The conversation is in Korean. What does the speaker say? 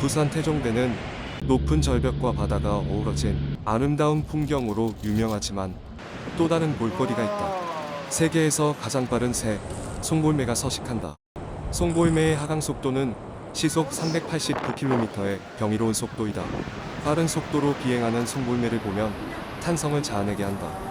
부산 태종대는 높은 절벽과 바다가 어우러진 아름다운 풍경으로 유명하지만 또 다른 볼거리가 있다. 세계에서 가장 빠른 새 송골매가 서식한다. 송골매의 하강 속도는 시속 389km의 경이로운 속도이다. 빠른 속도로 비행하는 송골매를 보면 탄성을 자아내게 한다.